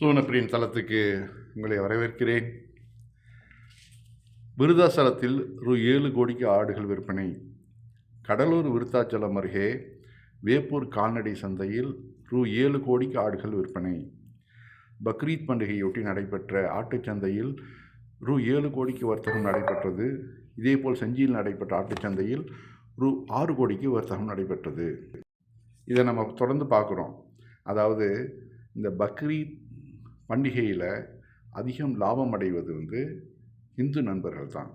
சூனப்பிரியின் தளத்துக்கு உங்களை வரவேற்கிறேன். விருதாசலத்தில் ரூ ஏழு கோடிக்கு ஆடுகள் விற்பனை. கடலூர் விருத்தாச்சலம் அருகே வேப்பூர் கால்நடை சந்தையில் ரூ ஏழு கோடிக்கு ஆடுகள் விற்பனை. பக்ரீத் பண்டிகையொட்டி நடைபெற்ற ஆட்டுச்சந்தையில் ரூ ஏழு கோடிக்கு வர்த்தகம் நடைபெற்றது. இதேபோல் செஞ்சியில் நடைபெற்ற ஆட்டுச்சந்தையில் ரூ ஆறு கோடிக்கு வர்த்தகம் நடைபெற்றது. இதை நம்ம தொடர்ந்து பார்க்குறோம். அதாவது இந்த பக்ரீத் பண்டிகையில் அதிகம் லாபம் அடைவது வந்து இந்து நண்பர்கள் தான்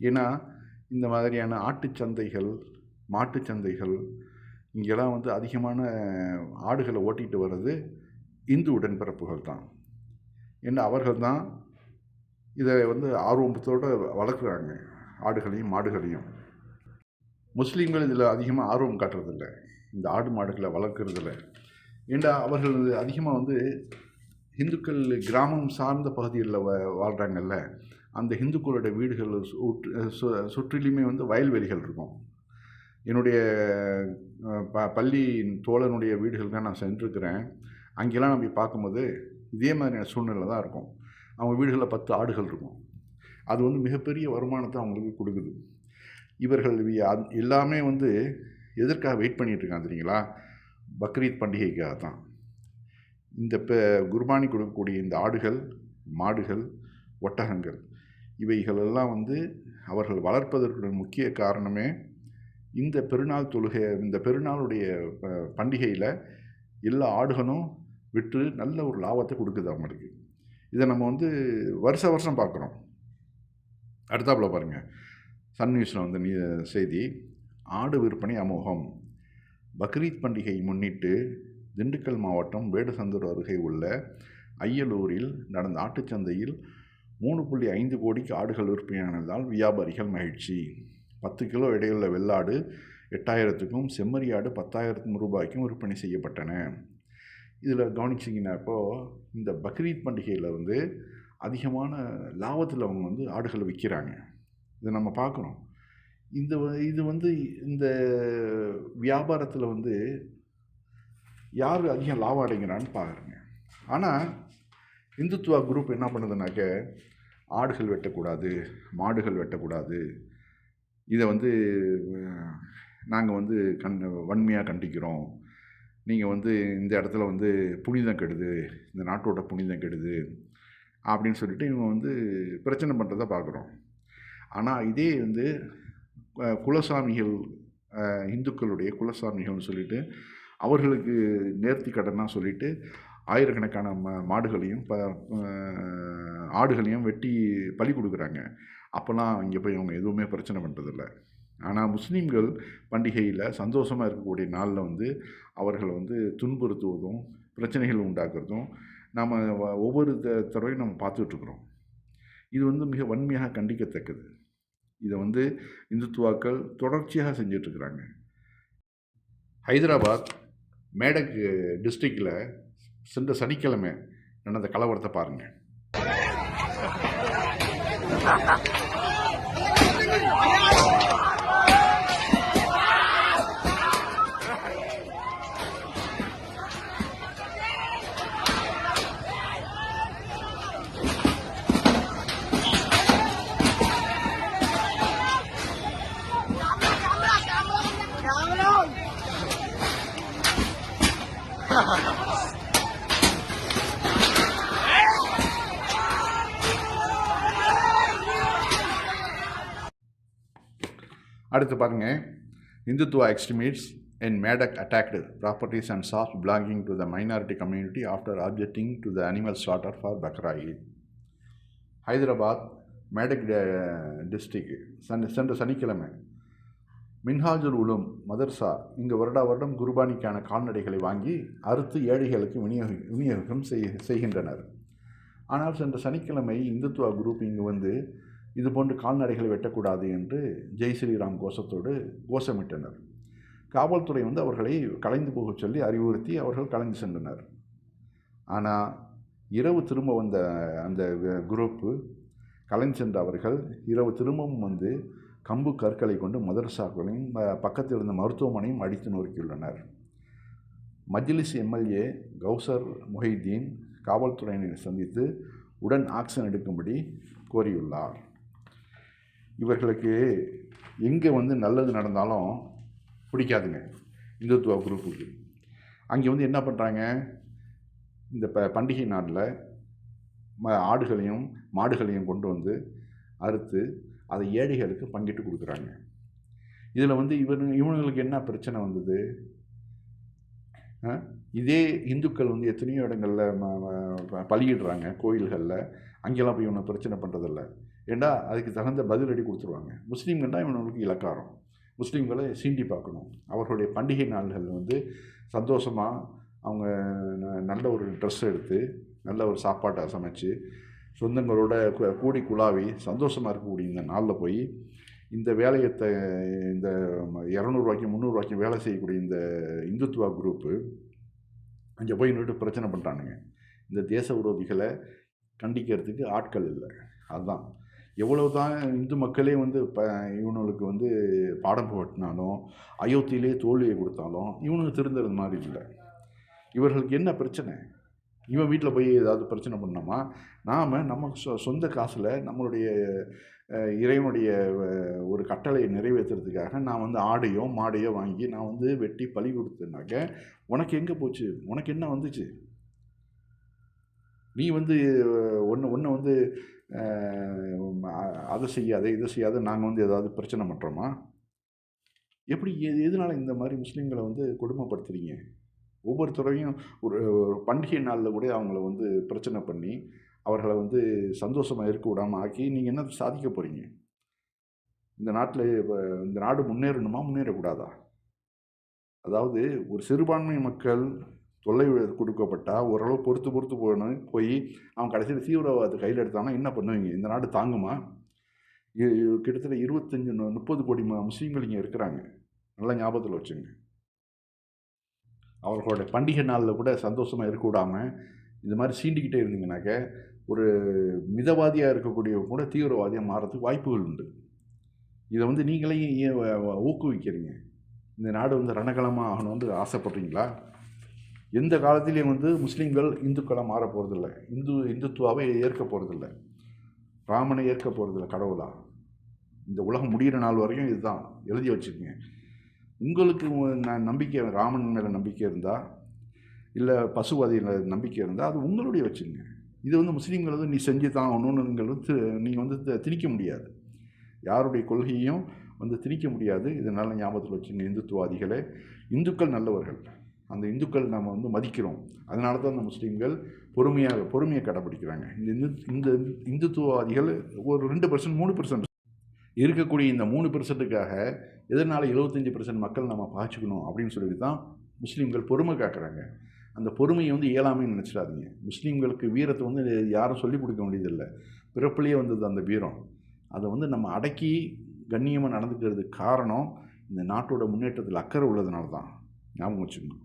ஏன்னா இந்த மாதிரியான ஆட்டுச் சந்தைகள் மாட்டுச் சந்தைகள் இங்கெல்லாம் வந்து அதிகமான ஆடுகளை ஓட்டிகிட்டு வர்றது இந்து உடன்பிறப்புகள் தான் ஏன்னா அவர்கள் தான் இதை வந்து ஆர்வத்தோடு வளர்க்குறாங்க ஆடுகளையும் மாடுகளையும். முஸ்லீம்கள் இதில் அதிகமாக ஆர்வம் காட்டுறதில்ல. இந்த ஆடு மாடுகளை வளர்க்குறதில்ல. ஏண்டா அவர்கள் அதிகமாக வந்து இந்துக்கள் கிராமம் சார்ந்த பகுதிகளில் வ வாழ்கிறாங்கல்ல அந்த இந்துக்களோட வீடுகள் சுற்று சு சுற்றிலுமே வந்து வயல்வெளிகள் இருக்கும். என்னுடைய ப பள்ளி தோழனுடைய வீடுகளுக்கு நான் சென்றிருக்கிறேன். அங்கெல்லாம் நம்ம பார்க்கும்போது இதே மாதிரியான சூழ்நிலை தான் இருக்கும். அவங்க வீடுகளில் பத்து ஆடுகள் இருக்கும். அது வந்து மிகப்பெரிய வருமானத்தை அவங்களுக்கு கொடுக்குது. இவர்கள் எல்லாமே வந்து எதற்காக வெயிட் பண்ணிகிட்ருக்காங்க இருக்காங்க தெரியுங்களா? பக்ரீத் பண்டிகைக்காக தான் இந்த பெ குர்பானி கொடுக்கக்கூடிய இந்த ஆடுகள் மாடுகள் ஒட்டகங்கள் இவைகளெல்லாம் வந்து அவர்கள் வளர்ப்பதற்குடன் முக்கிய காரணமே இந்த பெருநாள் தொழுகை இந்த பெருநாளுடைய ப- பண்டிகையில் எல்லா ஆடுகளும் விற்று நல்ல ஒரு லாபத்தை கொடுக்குது அவங்களுக்கு. இதை நம்ம வந்து வருஷ வருஷம் பார்க்குறோம். அடுத்தாப்புல பாருங்கள் சன் நியூஸில் வந்து நீ செய்தி ஆடு விற்பனை அமோகம். பக்ரீத் பண்டிகை முன்னிட்டு திண்டுக்கல் மாவட்டம் வேடசந்தூர் அருகே உள்ள ஐயலூரில் நடந்த ஆட்டுச்சந்தையில் மூணு புள்ளி ஐந்து கோடிக்கு ஆடுகள் விற்பனையானதால் வியாபாரிகள் மகிழ்ச்சி. பத்து கிலோ எடையுள்ள வெள்ளாடு எட்டாயிரத்துக்கும் செம்மறியாடு பத்தாயிரத்து ரூபாய்க்கும் விற்பனை செய்யப்பட்டன. இதில் கவனிச்சிங்கன்னா இப்போது இந்த பக்ரீத் பண்டிகையில் வந்து அதிகமான லாபத்தில் அவங்க வந்து ஆடுகளை விற்கிறாங்க இதை நம்ம பார்க்குறோம் இந்த வ- இது வந்து இந்த வியாபாரத்தில் வந்து யார் அதிகம் லாபம் அடைங்கிறான்னு பார்க்குறேங்க ஆனால் இந்துத்துவா குரூப் என்ன பண்ணுதுனாக்க ஆடுகள் வெட்டக்கூடாது மாடுகள் வெட்டக்கூடாது. இதை வந்து நாங்கள் வந்து கண் வன்மையாக கண்டிக்கிறோம். நீங்கள் வந்து இந்த இடத்துல வந்து புனிதம் கெடுது இந்த நாட்டோட புனிதம் கெடுது அப்படின்னு சொல்லிட்டு இவங்க வந்து பிரச்சனை பண்ணுறதை பார்க்குறோம் ஆனால் இதே வந்து குலசாமிகள் இந்துக்களுடைய குலசாமிகள்னு சொல்லிட்டு அவர்களுக்கு நேர்த்தி கடனாக சொல்லிட்டு ஆயிரக்கணக்கான மா மாடுகளையும் ப ஆடுகளையும் வெட்டி பலி கொடுக்குறாங்க. அப்போல்லாம் இங்கே போய் அவங்க எதுவுமே பிரச்சனை பண்ணுறதில்ல ஆனால் முஸ்லீம்கள் பண்டிகையில் சந்தோஷமாக இருக்கக்கூடிய நாளில் வந்து அவர்களை வந்து துன்புறுத்துவதும் பிரச்சனைகள் உண்டாக்குறதும் நாம் ஒவ்வொரு த- தடவையும் நம்ம பார்த்துட்ருக்குறோம். இது வந்து மிக வன்மையாக கண்டிக்கத்தக்கது. இதை வந்து இந்துத்துவாக்கள் தொடர்ச்சியாக செஞ்சிட்ருக்குறாங்க. ஹைதராபாத் மேடக்கு டிஸ்ட்ரிக்டில் சென்ற சனிக்கிழமை நடந்த கலவரத்தை பாருங்கள் அடுத்து பாருங்க Hindutva extremist in Medak attacked properties and shops belonging to the minority community after objecting to the animal slaughter for Bakra-Eid. Hyderabad Medak district Sun சென்ற சனிக்கிழமை மின்ஹாஜுல் உலும் மதர்சா இங்கு வருடா வருடம் குர்பானிக்கான கால்நடைகளை வாங்கி அறுத்து ஏழைகளுக்கு விநியோகி விநியோகம் செய் செய்கின்றனர். ஆனால் சென்ற சனிக்கிழமை இந்துத்துவா குரூப் இங்கு வந்து இதுபோன்று கால்நடைகளை வெட்டக்கூடாது என்று ஜெய் ஸ்ரீராம் கோஷத்தோடு கோஷமிட்டனர். காவல்துறை வந்து அவர்களை கலைந்து போகச் சொல்லி அறிவுறுத்தி அவர்கள் கலைந்து சென்றனர். ஆனால் இரவு திரும்ப வந்த அந்த குரூப்பு கலைந்து சென்ற அவர்கள் இரவு திரும்பவும் வந்து கம்பு கற்களை கொண்டு மதரசாக்களையும் பக்கத்தில் இருந்த மருத்துவமனையும் அடித்து நொறுக்கியுள்ளனர். மஜ்லிஸ் எம்எல்ஏ கௌசர் முஹைதீன் காவல்துறையினரை சந்தித்து உடன் ஆக்ஷன் எடுக்கும்படி கோரியுள்ளார். இவர்களுக்கு எங்கே வந்து நல்லது நடந்தாலும் பிடிக்காதுங்க இந்துத்துவ குரூப்புக்கு. அங்கே வந்து என்ன பண்ணுறாங்க? இந்த ப பண்டிகை நாளில் ம ஆடுகளையும் மாடுகளையும் கொண்டு வந்து அறுத்து அதை ஏழைகளுக்கு பங்கிட்டு கொடுக்குறாங்க. இதில் வந்து இவனு இவனுங்களுக்கு என்ன பிரச்சனை வந்தது? இதே இந்துக்கள் வந்து எத்தனையோ இடங்களில் ம பலியிடுறாங்க கோயில்களில். அங்கெல்லாம் போய் இவனை பிரச்சனை பண்ணுறதில்ல ஏண்டா? அதுக்கு தகுந்த பதிலடி கொடுத்துருவாங்க. முஸ்லீம்கள்னா இவனுங்களுக்கு இலக்காரம். முஸ்லீம்களை சீண்டி பார்க்கணும். அவர்களுடைய பண்டிகை நாள்கள் வந்து சந்தோஷமாக அவங்க ந- நல்ல ஒரு ட்ரெஸ் எடுத்து நல்ல ஒரு சாப்பாட்டை சமைச்சு சொந்தங்களோட கூடி குழாவி சந்தோஷமாக இருக்கக்கூடிய இந்த நாளில் போய் இந்த வேலையை த இந்த இரநூறுவாய்க்கும் முந்நூறுவாய்க்கும் வேலை செய்யக்கூடிய இந்த இந்துத்துவா குரூப்பு அங்கே போய் நின்றுட்டு பிரச்சனை பண்ணுறானுங்க இந்த தேச விரோதிகளை கண்டிக்கிறதுக்கு ஆட்கள் இல்லை. அதுதான் எவ்வளவு தான் இந்து மக்களே வந்து இப்போ இவனுங்களுக்கு வந்து பாடம் புகட்டினாலும் அயோத்தியிலே தோல்வியை கொடுத்தாலும் இவனுக்கு திருந்துறது மாதிரி இல்லை. இவர்களுக்கு என்ன பிரச்சனை? இவன் வீட்டில் போய் ஏதாவது பிரச்சனை பண்ணோமா? நாம் நம்ம சொ சொந்த காசில் நம்மளுடைய இறைவனுடைய ஒரு கட்டளையை நிறைவேற்றுறதுக்காக நான் வந்து ஆடையோ மாடையோ வாங்கி நான் வந்து வெட்டி பழி கொடுத்தேனாக்க உனக்கு எங்கே போச்சு? உனக்கு என்ன வந்துச்சு? நீ வந்து ஒன்று ஒன்று வந்து அதை செய்யாத இதை செய்யாத நாங்கள் வந்து ஏதாவது பிரச்சனை பண்ணுறோமா எப்படி எதனால் இந்த மாதிரி முஸ்லீம்களை வந்து கொடுமைப்படுத்துகிறீங்க ஒவ்வொருத்தரையும் ஒரு ஒரு பண்டிகை நாளில் கூட அவங்கள வந்து பிரச்சனை பண்ணி அவர்களை வந்து சந்தோஷமாக இருக்க விடாமல் ஆக்கி நீங்கள் என்ன சாதிக்க போகிறீங்க இந்த நாட்டில் இப்போ இந்த நாடு முன்னேறணுமா? முன்னேறக்கூடாதா? அதாவது ஒரு சிறுபான்மை மக்கள் தொல்லை கொடுக்கப்பட்டால் ஓரளவு பொறுத்து பொறுத்து போகணும் போய் அவன் கடைசியில் தீவிரவாதத்தை கையில் எடுத்தான்னா என்ன பண்ணுவீங்க? இந்த நாடு தாங்குமா? கிட்டத்தட்ட இருபத்தஞ்சி முப்பது கோடி முஸ்லீம்கள் இங்கே இருக்கிறாங்க. நல்லா ஞாபகத்தில் வச்சுங்க. அவர்களோட பண்டிகை நாளில் கூட சந்தோஷமாக இருக்க விடாமல் இந்த மாதிரி சீண்டிக்கிட்டே இருந்தீங்கனாக்க ஒரு மிதவாதியாக இருக்கக்கூடியவங்க கூட தீவிரவாதியாக மாறதுக்கு வாய்ப்புகள் உண்டு. இதை வந்து நீங்களே ஏன் ஊக்குவிக்கிறீங்க? இந்த நாடு வந்து ரணகலமாக ஆகணும்னு ஆசைப்படுறீங்களா? எந்த காலத்திலையும் வந்து முஸ்லீம்கள் இந்துக்களாக மாற போகிறதில்ல இந்து இந்துத்துவாவை ஏற்க போகிறதில்ல ராமனை ஏற்க போகிறதில்ல கடவுளாக இந்த உலகம் முடிகிற நாள் வரைக்கும் இதுதான். எழுதி வச்சுருக்கேன் உங்களுக்கு நான் நம்பிக்கை ராமன் மேலே நம்பிக்கை இருந்தால் இல்லை பசுவாதியில் நம்பிக்கை இருந்தால் அது உங்களுடைய வச்சுங்க. இது வந்து முஸ்லீம்கள் வந்து நீ செஞ்சு தான் ஆகணும்னு நீங்கள் வந்து நீங்கள் வந்து திணிக்க முடியாது. யாருடைய கொள்கையும் வந்து திணிக்க முடியாது. இதனால் ஞாபகத்தில் வச்சுங்க இந்துத்துவாதிகளே இந்துக்கள் நல்லவர்கள். அந்த இந்துக்கள் நம்ம வந்து மதிக்கிறோம். அதனால தான் அந்த முஸ்லீம்கள் பொறுமையாக பொறுமையை கடைப்பிடிக்கிறாங்க. இந்த இந்து இந்த இந்துத்துவாதிகள் ஒரு ரெண்டு பர்சன்ட் மூணு பர்சன்ட் இருக்கக்கூடிய இந்த மூணு பெர்சன்ட்டுக்காக எதனால் எழுபத்தஞ்சி பெர்சன்ட் மக்கள் நம்ம பாய்ச்சிக்கணும் அப்படின்னு சொல்லிட்டு தான் முஸ்லீம்கள் பொறுமை காக்குறாங்க. அந்த பொறுமையை வந்து இயலாமைன்னு நினச்சிடாதீங்க. முஸ்லீம்களுக்கு வீரத்தை வந்து யாரும் சொல்லிக் கொடுக்க வேண்டியதில்லை. பிறப்புலேயே வந்தது அந்த வீரம். அதை வந்து நம்ம அடக்கி கண்ணியமாக நடந்துக்கிறதுக்கு காரணம் இந்த நாட்டோட முன்னேற்றத்தில் அக்கறை உள்ளதுனால தான். ஞாபகம் வச்சுக்கணும்.